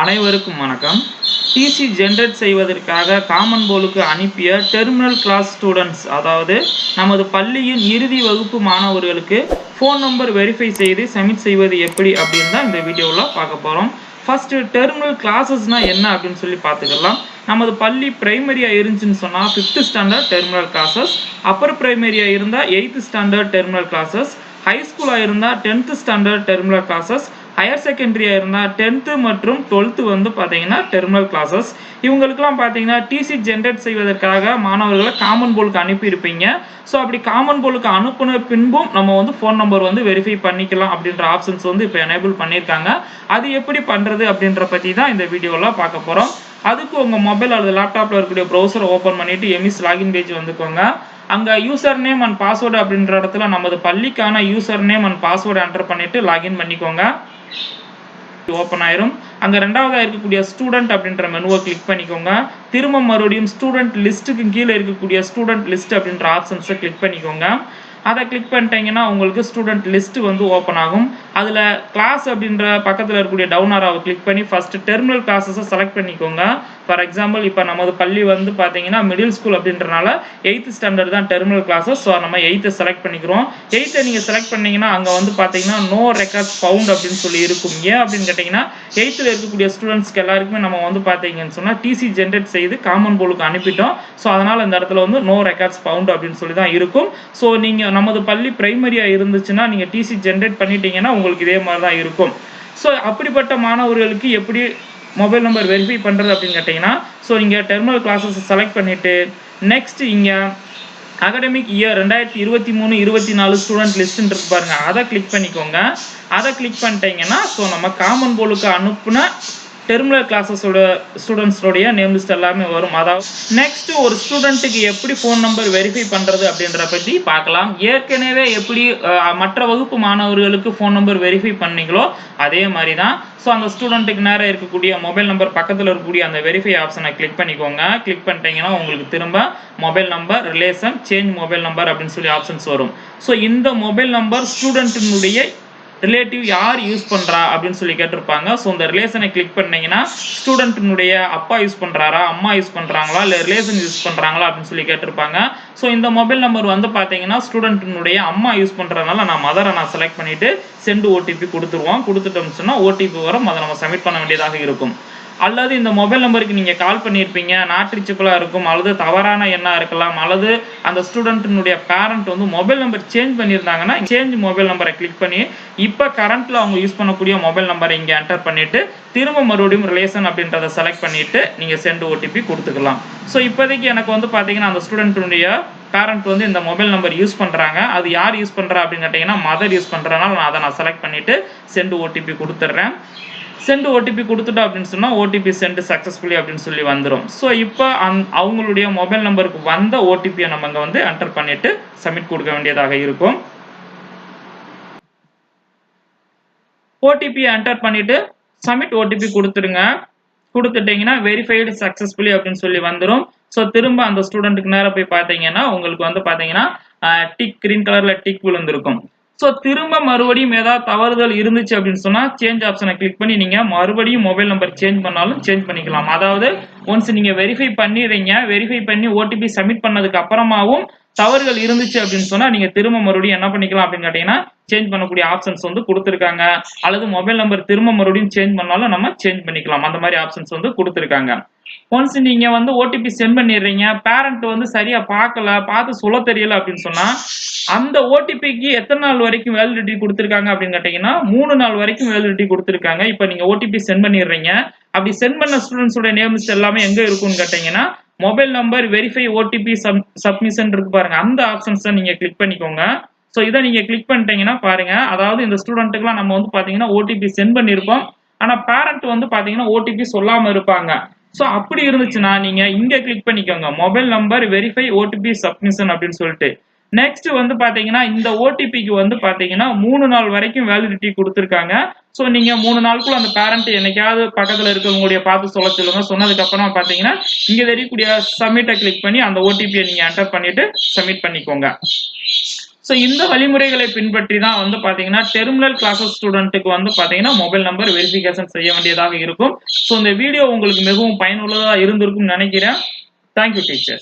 அனைவருக்கும் வணக்கம். TC generate செய்வதற்காக காமன் போலுக்கு அனுப்பிய டெர்மினல் கிளாஸ் ஸ்டூடெண்ட்ஸ் அதாவது நமது பள்ளியின் இறுதி வகுப்பு மாணவர்களுக்கு ஃபோன் நம்பர் வெரிஃபை செய்து சப்மிட் செய்வது எப்படி அப்படின்னு தான் இந்த வீடியோவில் பார்க்க போகிறோம் ஃபஸ்ட்டு டெர்மினல் கிளாஸஸ்னால் என்ன அப்படின்னு சொல்லி பார்த்துக்கலாம். நமது பள்ளி பிரைமரியாக இருந்துச்சுன்னு சொன்னால் fifth standard terminal classes upper பிரைமரியாக இருந்தால் eighth standard terminal classes high ஸ்கூலாக இருந்தால் tenth standard terminal classes higher செகண்டரியாக இருந்தால் டென்த்து மற்றும் டுவெல்த்து வந்து பார்த்தீங்கன்னா டெர்மினல் கிளாஸஸ் இவங்களுக்குலாம் பார்த்தீங்கன்னா டிசி ஜென்ரேட் செய்வதற்காக மாணவர்களை காமன் போலுக்கு அனுப்பியிருப்பீங்க. ஸோ அப்படி காமன் போலுக்கு அனுப்பின பின்பும் நம்ம வந்து ஃபோன் நம்பர் வந்து வெரிஃபை பண்ணிக்கலாம் அப்படின்ற ஆப்ஷன்ஸ் வந்து இப்போ எனேபிள் பண்ணியிருக்காங்க. அது எப்படி பண்ணுறது அப்படின்ற பற்றி தான் இந்த வீடியோவில் பார்க்க போகிறோம் அதுக்கு உங்கள் மொபைல் அல்லது லேப்டாப்பில் இருக்கக்கூடிய ப்ரௌசரை ஓப்பன் பண்ணிவிட்டு எம்இஸ் லாகின் பேஜ் வந்துக்கோங்க. அங்கே யூசர் நேம் அண்ட் பாஸ்வேர்டு அப்படின்ற இடத்துல நமது பள்ளிக்கான user name and password enter பண்ணிவிட்டு லாகின் பண்ணிக்கோங்க. ஓப்பன் ஆயிரும். அங்க ரெண்டாவதா இருக்கக்கூடிய ஸ்டூடெண்ட் அப்படின்ற மெனுவை கிளிக் பண்ணிக்கோங்க. திரும்ப மறுபடியும் ஸ்டூடெண்ட் லிஸ்ட்டுக்கு கீழே இருக்கக்கூடிய ஸ்டூடெண்ட் லிஸ்ட் அப்படின்ற ஆப்ஷன்ஸை கிளிக் பண்ணிக்கோங்க. அதை கிளிக் பண்ணிட்டீங்கன்னா உங்களுக்கு ஸ்டூடெண்ட் லிஸ்ட் வந்து ஓப்பன் ஆகும். அதில் கிளாஸ் அப்படின்ற பக்கத்தில் இருக்கக்கூடிய டவுன் ஆராவை கிளிக் பண்ணி ஃபர்ஸ்ட் டெர்மினல் கிளாஸஸை செலக்ட் பண்ணிக்கோங்க. ஃபார் எக்ஸாம்பிள் இப்போ நமது பள்ளி வந்து பார்த்தீங்கன்னா மிடில் ஸ்கூல் அப்படின்றனால எயித்து ஸ்டாண்டர்ட் தான் டெர்மினல் கிளாஸஸ் ஸோ நம்ம எயித்தை செலக்ட் பண்ணிக்கிறோம். எயித்தை நீங்கள் செலக்ட் பண்ணிங்கன்னா அங்கே வந்து பார்த்தீங்கன்னா நோ ரெக்கார்ட்ஸ் பவுண்ட் அப்படின்னு சொல்லி இருக்கும். ஏன் அப்படின்னு கேட்டிங்கன்னா எயித்தில் இருக்கக்கூடிய ஸ்டூடெண்ட்ஸ்க்கு எல்லாருக்குமே நம்ம வந்து பார்த்தீங்கன்னு சொன்னால் டிசி ஜென்ரேட் செய்து காமன் போலுக்கு அனுப்பிட்டோம். ஸோ அதனால் இந்த இடத்துல வந்து நோ ரெக்கார்ட்ஸ் பவுண்ட் அப்படின்னு சொல்லி தான் இருக்கும். ஸோ நீங்கள் நமது பள்ளி பிரைமரியாக இருந்துச்சுன்னா நீங்கள் டிசி ஜென்ரேட் பண்ணிட்டீங்கன்னா உங்களுக்கு இதே மாதிரி தான் இருக்கும். ஸோ அப்படிப்பட்ட மாணவர்களுக்கு எப்படி மொபைல் நம்பர் வெரிஃபை பண்ணுறது அப்படின்னு கேட்டிங்கன்னா ஸோ இங்கே டெர்மினல் கிளாஸஸ் செலக்ட் பண்ணிவிட்டு நெக்ஸ்ட் இங்கே அகடமிக் இயர் ரெண்டாயிரத்தி இருபத்தி மூணு இருபத்தி நாலு ஸ்டூடெண்ட் லிஸ்ட்னு இருக்கு பாருங்க. அதை கிளிக் பண்ணிக்கோங்க. அதை கிளிக் பண்ணிட்டீங்கன்னா ஸோ நம்ம காமன் போலுக்கு அனுப்புன டெர்மினல் கிளாஸஸோட ஸ்டூடெண்ட்ஸோடைய நேம் லிஸ்ட் எல்லாமே வரும். அதாவது நெக்ஸ்ட் ஒரு ஸ்டூடெண்ட்டுக்கு எப்படி ஃபோன் நம்பர் வெரிஃபை பண்ணுறது அப்படின்ற பற்றி பார்க்கலாம். ஏற்கனவே எப்படி மற்ற வகுப்பு மாணவர்களுக்கு ஃபோன் நம்பர் வெரிஃபை பண்ணீங்களோ அதே மாதிரி தான் ஸோ அந்த ஸ்டூடெண்ட்டுக்கு நேராக இருக்கக்கூடிய மொபைல் நம்பர் பக்கத்தில் இருக்கக்கூடிய அந்த வெரிஃபை ஆப்ஷனை கிளிக் பண்ணிக்கோங்க. கிளிக் பண்ணிட்டீங்கன்னா உங்களுக்கு திரும்ப mobile number relation change mobile number அப்படின்னு சொல்லி ஆப்ஷன்ஸ் வரும். ஸோ இந்த மொபைல் நம்பர் ஸ்டூடெண்ட்டினுடைய ரிலேட்டிவ் யார் யூஸ் பண்றா அப்படின்னு சொல்லி கேட்டிருப்பாங்க. ஸோ இந்த ரிலேஷனை கிளிக் பண்ணீங்கன்னா ஸ்டூடெண்ட்டினுடைய அப்பா யூஸ் பண்றாரா அம்மா யூஸ் பண்றாங்களா இல்லை ரிலேஷன் யூஸ் பண்றாங்களா அப்படின்னு சொல்லி கேட்டிருப்பாங்க. ஸோ இந்த மொபைல் நம்பர் வந்து பார்த்தீங்கன்னா ஸ்டூடெண்ட்டினுடைய அம்மா யூஸ் பண்றதுனால நான் மதரை நான் செலக்ட் பண்ணிட்டு சென்ட் ஓடிபி கொடுத்துருவோம். கொடுத்துட்டோம்னு சொன்னால் ஓடிபி வரும். அதை நம்ம சப்மிட் பண்ண வேண்டியதாக இருக்கும். அல்லது இந்த மொபைல் நம்பருக்கு நீங்க கால் பண்ணியிருப்பீங்க நாட் இருக்கும் அல்லது தவறான எண்ணா இருக்கலாம் அல்லது அந்த ஸ்டூடெண்ட்டினுடைய பேரண்ட் வந்து மொபைல் நம்பர் சேஞ்ச் பண்ணியிருந்தாங்கன்னா சேஞ்ச் மொபைல் நம்பரை கிளிக் பண்ணி இப்போ கரண்ட்ல அவங்க யூஸ் பண்ணக்கூடிய மொபைல் நம்பரை இங்கே என்டர் பண்ணிட்டு திரும்ப மறுபடியும் ரிலேஷன் அப்படின்றத செலக்ட் பண்ணிட்டு நீங்க சென்ட் ஓடிபி கொடுத்துக்கலாம். ஸோ இப்போதைக்கு எனக்கு வந்து பார்த்தீங்கன்னா அந்த ஸ்டூடெண்ட்டுடைய பேரண்ட் வந்து இந்த மொபைல் நம்பர் யூஸ் பண்ணுறாங்க அது யார் யூஸ் பண்ணுறா அப்படின்னு கேட்டிங்கன்னா மதர் யூஸ் பண்ணுறதுனால நான் அதை நான் செலக்ட் பண்ணிவிட்டு சென்ட் ஓடிபி கொடுத்துட்றேன். சென்ட் ஓடிபி கொடுத்துட்டோம் அப்படின்னு சொன்னால் ஓடிபி சென்ட் சக்ஸஸ்ஃபுல்லி அப்படின்னு சொல்லி வந்துடும் ஸோ இப்போ அந் அவங்களுடைய மொபைல் நம்பருக்கு வந்த ஓடிபியை நம்ம இங்கே வந்து என்டர் பண்ணிட்டு சப்மிட் கொடுக்க வேண்டியதாக இருக்கும். ஓடிபியை என்டர் பண்ணிட்டு சப்மிட் ஓடிபி கொடுத்துருங்க கொடுத்துட்டீங்கன்னா வெரிஃபைடு சக்ஸஸ்ஃபுல்லி அப்படின்னு சொல்லி வந்துடும் ஸோ திரும்ப அந்த ஸ்டூடெண்ட்டுக்கு நேரம் போய் பார்த்தீங்கன்னா உங்களுக்கு வந்து பார்த்தீங்கன்னா டிக் கிரீன் கலரில் டிக் விழுந்திருக்கும். ஸோ திரும்ப மறுபடியும் ஏதாவது தவறுதல் இருந்துச்சு அப்படின்னு சொன்னால் சேஞ்ச் ஆப்ஷனை கிளிக் பண்ணி நீங்கள் மறுபடியும் மொபைல் நம்பர் சேஞ்ச் பண்ணாலும் சேஞ்ச் பண்ணிக்கலாம். அதாவது ஒன்ஸ் நீங்கள் வெரிஃபை பண்ணிடுறீங்க வெரிஃபை பண்ணி ஓடிபி சப்மிட் பண்ணதுக்கு அப்புறமாவும் தவறுகள் இருந்துச்சு அப்படின்னு சொன்னா நீங்க திரும்ப மறுபடியும் என்ன பண்ணிக்கலாம் அப்படின்னு கேட்டீங்கன்னா சேஞ்ச் பண்ணக்கூடிய ஆப்ஷன்ஸ் வந்து கொடுத்துருக்காங்க. அல்லது மொபைல் நம்பர் திரும்ப மறுபடியும் சேஞ்ச் பண்ணாலும் நம்ம சேஞ்ச் பண்ணிக்கலாம். அந்த மாதிரி ஆப்ஷன்ஸ் வந்து கொடுத்துருக்காங்க. ஒன்ஸ் நீங்க வந்து ஓடிபி சென்ட் பண்ணிடுறீங்க பேரண்ட் வந்து சரியா பார்க்கல பார்த்து சொல்ல தெரியல அப்படின்னு சொன்னா அந்த ஓடிபிக்கு எத்தனை நாள் வரைக்கும் வேலிடிட்டி கொடுத்துருக்காங்க அப்படின்னு கேட்டீங்கன்னா மூணு நாள் வரைக்கும் வேலிடிட்டி கொடுத்துருக்காங்க. இப்போ நீங்க ஓடிபி சென்ட் பண்ணிடுறீங்க. அப்படி சென்ட் பண்ண ஸ்டூடெண்ட்ஸோட நேம்ஸ் எல்லாமே எங்க இருக்கும்னு கேட்டீங்கன்னா mobile number verify OTP submission இருக்கு பாருங்க. அந்த ஆப்ஷன்ஸை நீங்க கிளிக் பண்ணிக்கோங்க. ஸோ இதை நீங்க கிளிக் பண்ணிட்டீங்கன்னா பாருங்க. அதாவது இந்த ஸ்டூடெண்ட்டுக்குலாம் நம்ம வந்து பாத்தீங்கன்னா ஓடிபி சென்ட் பண்ணியிருப்போம் ஆனா பேரண்ட் வந்து பாத்தீங்கன்னா ஓடிபி சொல்லாம இருப்பாங்க. ஸோ அப்படி இருந்துச்சுன்னா நீங்க இங்க கிளிக் பண்ணிக்கோங்க. Mobile number verify OTP submission அப்படின்னு சொல்லிட்டு. நெக்ஸ்ட் வந்து பாத்தீங்கன்னா இந்த ஓடிபிக்கு வந்து பாத்தீங்கன்னா மூணு நாள் வரைக்கும் வேலிடிட்டி கொடுத்துருக்காங்க. ஸோ நீங்க மூணு நாளுக்குள்ள அந்த பேரண்ட் என்னைக்காவது பக்கத்துல இருக்கவங்களுடைய பார்த்து சொல்ல சொல்லுங்க. சொன்னதுக்கு அப்புறம் பாத்தீங்கன்னா இங்க தெரியக்கூடிய சப்மிட்டை கிளிக் பண்ணி அந்த ஓடிபியை நீங்க என்டர் பண்ணிட்டு சப்மிட் பண்ணிக்கோங்க. ஸோ இந்த வழிமுறைகளை பின்பற்றி தான் வந்து பாத்தீங்கன்னா டெர்மினல் கிளாஸஸ் ஸ்டூடெண்ட்டுக்கு வந்து பாத்தீங்கன்னா மொபைல் நம்பர் வெரிஃபிகேஷன் செய்ய வேண்டியதாக இருக்கும். ஸோ இந்த வீடியோ உங்களுக்கு மிகவும் பயனுள்ளதாக இருந்திருக்கும் நினைக்கிறேன். Thank you teacher